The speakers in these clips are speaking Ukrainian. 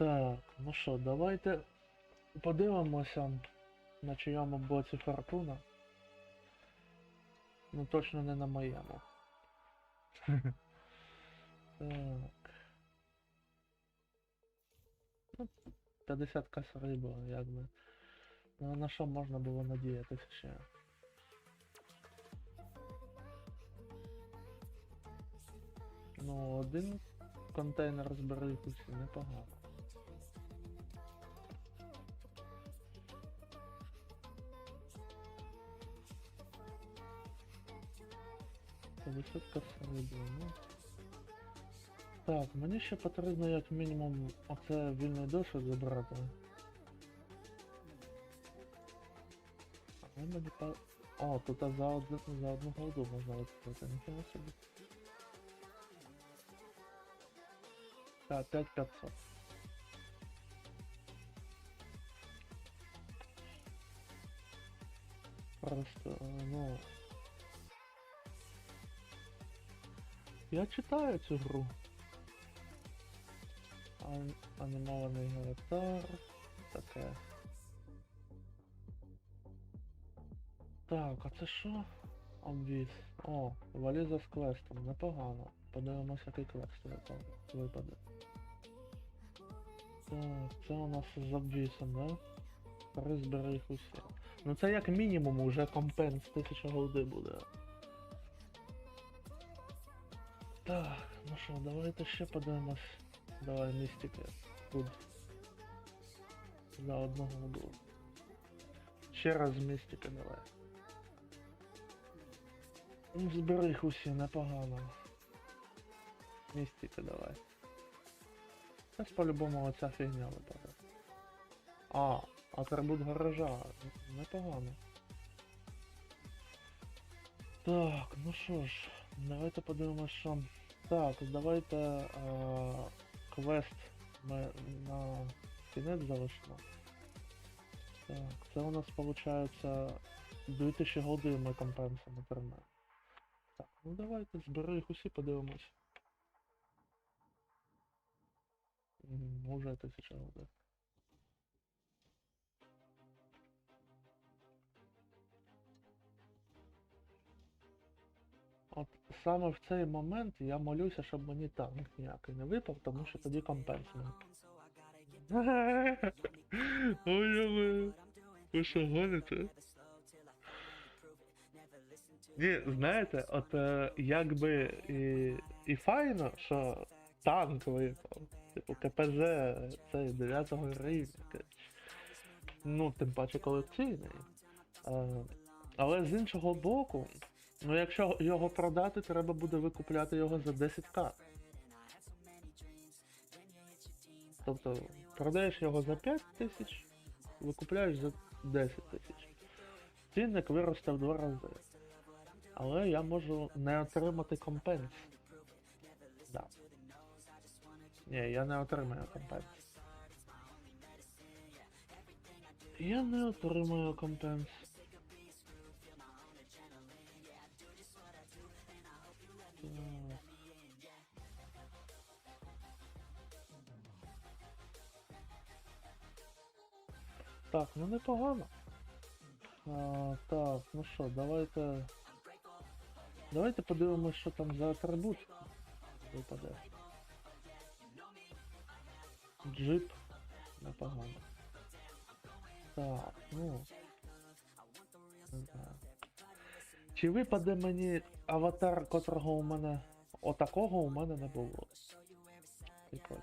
Так, ну що, давайте подивимося на чиєму боці фортуна. Ну точно не на моєму. Так. Ну, 50 кас риба, якби. Ну, на що можна було надіятися ще? Ну, один контейнер зберіг усі непогано. Висотка риби, ну. Так, мені ще потрібно як мінімум оце вільний досвід забрати. Але мені по... О, тут за, одну, за одну голду можна відкрити, ніхіна собі. Так, 5500. Просто, е, ну... Я читаю цю гру. Ан- Анімований аватар. Таке. Так, а це що? Обвіз. О, валіза з квестом. Непогано. Подивимося, який квест випаде. Так, це у нас з обвісом, да? Призбери їх усі. Ну це як мінімум уже компенс 1000 голди буде. Так, ну що, давайте ще подивимось. Давай містики. Тут. За одного голду. Ще раз містики давай. Ну, збери їх усі, непогано. Містики давай. Це по-любому оця фігня випаде. А, атрибут гаража. Непогано. Так, ну що ж, давайте подивимось, що. Так, давайте а, квест ми на кінець залишимо. Так, це у нас виходить 2000 голди ми отримаємо. Так, ну давайте збери їх усі, подивимось. Уже 1000 голди. От саме в цей момент я молюся, щоб мені танк ніякий не випав, тому що тоді компенсує. Ви, що гоните? Ні, знаєте, от е, якби і, і файно, що танк випав. Типу КПЗ цей 9 рівня. Ну, тим паче колекційний. Е, але з іншого боку, ну якщо його продати, треба буде викупляти його за 10к. Тобто продаєш його за 5 тисяч, викупляєш за 10 тисяч. Цінник виросте в два рази. Але я можу не отримати компенс. Да. Ні, я не отримаю компенс. Я не отримаю компенс. Так. Так, ну непогано. А, так, ну що, давайте. Давайте подивимось, що там за атрибут випаде. Джип. Непогано. Так, ну. Чи випаде мені аватар, котрого у мене. Отакого у мене не було. Прикольно.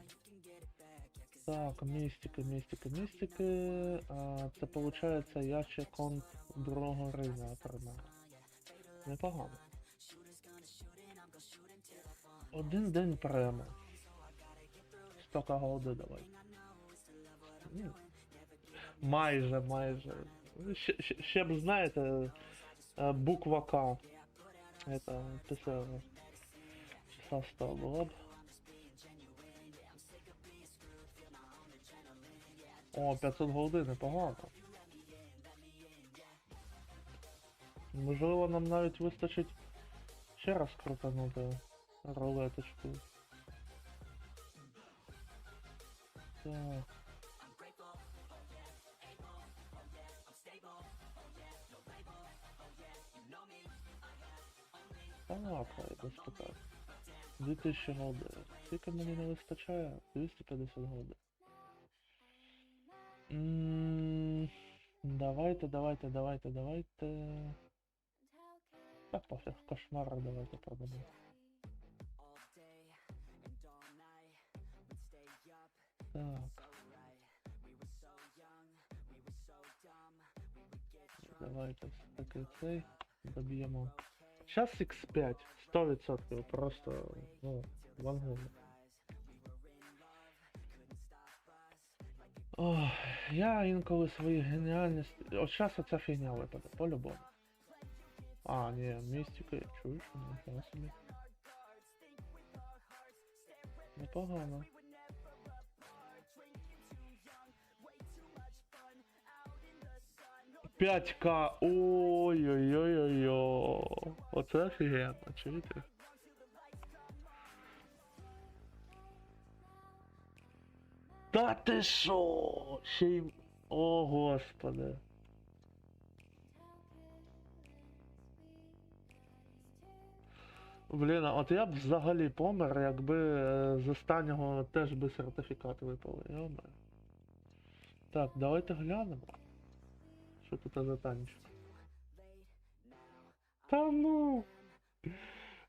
Так, містики, містики, містики. А, це виходить, я ще конт другого отримаю. Непогано. Один день прямо. 100 голди давай. Ні. Майже, майже. Ще, ще, ще б знаєте, буква К. Это після числа 100 було б. О, 500 голди, непогано. Можливо, нам навіть вистачить ще раз крутанути рулеточку. Так. Так, без питань. 2000 голди. Скільки мені не вистачає? 250 голди. М, Давайте, давайте, давайте, давайте. Та пофіг, кошмар давайте продамо. Так. Давайте все-таки цей доб'ємо. Сейчас X5, 100%, просто, ну, вангу. Я інколи свої геніальності. От зараз оця фігня випаде, по-любому. А, ні, містика, чуєш, ніхера собі. Непогано. П'ять к Ой-ой-ой-ой-ой. Оце офігенно, чуєте? Та ти шо? Ще й... О, господи. Блін, от я б взагалі помер, якби е, з останнього теж би сертифікат випали. Так, давайте глянемо. Що тут за танчик? Та ну.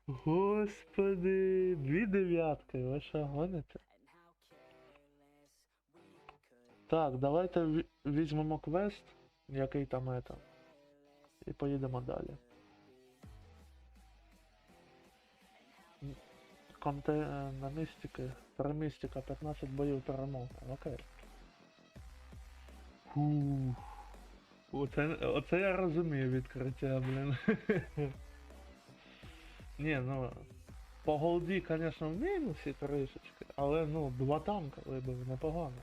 Господи, дві дев'ятки, ви що гоните? Так, давайте візьмемо квест, який там это. І поїдемо далі. Конте на містики. Три містика, 15 боїв перемог. Окей. Фух. Оце, оце я розумію відкриття, блін. Ні, ну. По голді, звісно, в мінусі трішечки, але ну, два танка вибив непогано.